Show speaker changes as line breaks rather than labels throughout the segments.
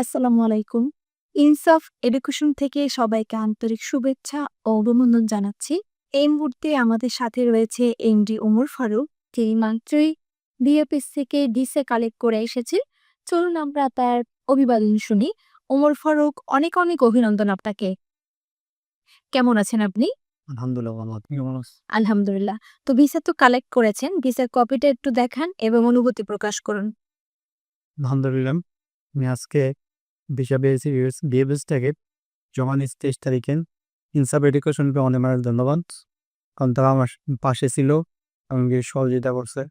আসসালামু আলাইকুম। ইনসাফ এডুকেশন থেকে সবাইকে আন্তরিক শুভেচ্ছা ও অভিনন্দন জানাচ্ছি। এই মুহূর্তে আমাদের সাথে রয়েছে এমডি ওমর ফারুক তিনি মাত্রই বিএপিএস থেকে ডিসে কালেক্ট করে এসেছে চলুন আমরা তার অভিবাদন শুনি। ওমর ফারুক অনেক অনেক অভিনন্দন আপনাকে। কেমন আছেন আপনি?
আলহামদুলিল্লাহ
আলহামদুলিল্লাহ। তো ভিসা তো কালেক্ট করেছেন। ভিসার কপিটা একটু দেখান এবং অনুভূতি প্রকাশ করুন।
আলহামদুলিল্লাহ। আমি আজকে ভিসা পেয়েছি থেকে জমা নিচ্ছি তেইশ তারিখে ইনসাফ এডুকেশনকে অনেক অনেক ধন্যবাদ। কারণ তারা আমার পাশে ছিল আমাকে সহযোগিতা করছে।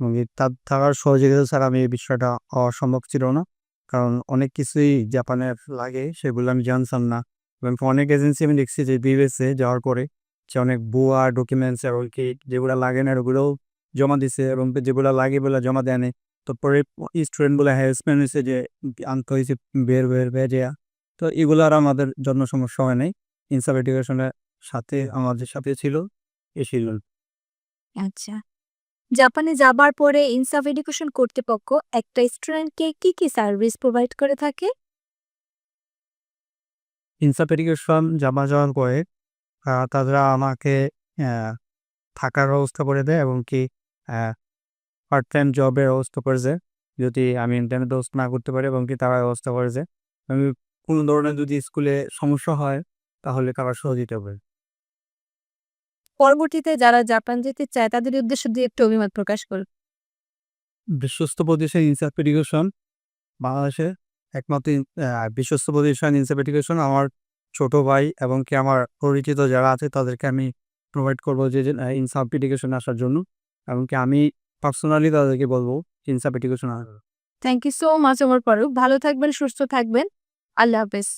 এবং তার থাকার সহযোগিতা ছাড়া আমি এই বিষয়টা অসম্ভব ছিল না। কারণ অনেক কিছুই জাপানের লাগে, সেগুলো আমি জানতাম না। এবং অনেক এজেন্সি আমি দেখছি যে বিএসএ যাওয়ার পরে যে অনেক বুয়া ডকুমেন্টস এবং কি যেগুলো লাগে না, ওগুলোও জমা দিছে এবং যেগুলো লাগে বলে জমা দেয় তারপরে স্টুডেন্টগুলো হ্যারাসমেন্ট হয়েছে যে আনতে হয়েছে বের বের ভেজেয়া তো এগুলো আর আমাদের জন্য সমস্যা হয় নাই। ইনসাফ এডুকেশনের সাথে আমাদের সাথে ছিল এসেছিল
আচ্ছা। জাপানে যাবার পরে ইনসাফ এডুকেশন কর্তৃপক্ষ একটা স্টুডেন্টকে কি কি সার্ভিস প্রোভাইড করে থাকে?
ইনসাফ এডুকেশন জমা যাওয়ার পরে তারা আমাকে থাকার ব্যবস্থা করে দেয় এবং কি পার্ট টাইম জবের ব্যবস্থা করেছে। যদি আমি ইন্টারনেট ব্যবস্থা না করতে পারি এবং কি তারা ব্যবস্থা করেছে। আমি কোনো ধরনের যদি স্কুলে সমস্যা হয় তাহলে তারা সহযোগিতা করে
পরবর্তীতে যারা জাপান যেতে চায় তাদের উদ্দেশ্য দিয়ে একটু অভিমত প্রকাশ করুন।
বিশ্বস্ত প্রতিষ্ঠান ইনসাফ এডুকেশন বাংলাদেশে একমাত্র বিশ্বস্ত প্রতিষ্ঠান ইনসাফ এডুকেশন আমার ছোট ভাই এবং কি আমার পরিচিত যারা আছে তাদেরকে আমি প্রোভাইড করব যে যে, ইনসাফ এডুকেশন আসার জন্য। এবং কি আমি পার্সোনালি তাদেরকে বলব ইনসাফ এডুকেশন না
থ্যাংক ইউ সো মাচ আমার ফারুক। ভালো থাকবেন সুস্থ থাকবেন। আল্লাহ হাফেজ।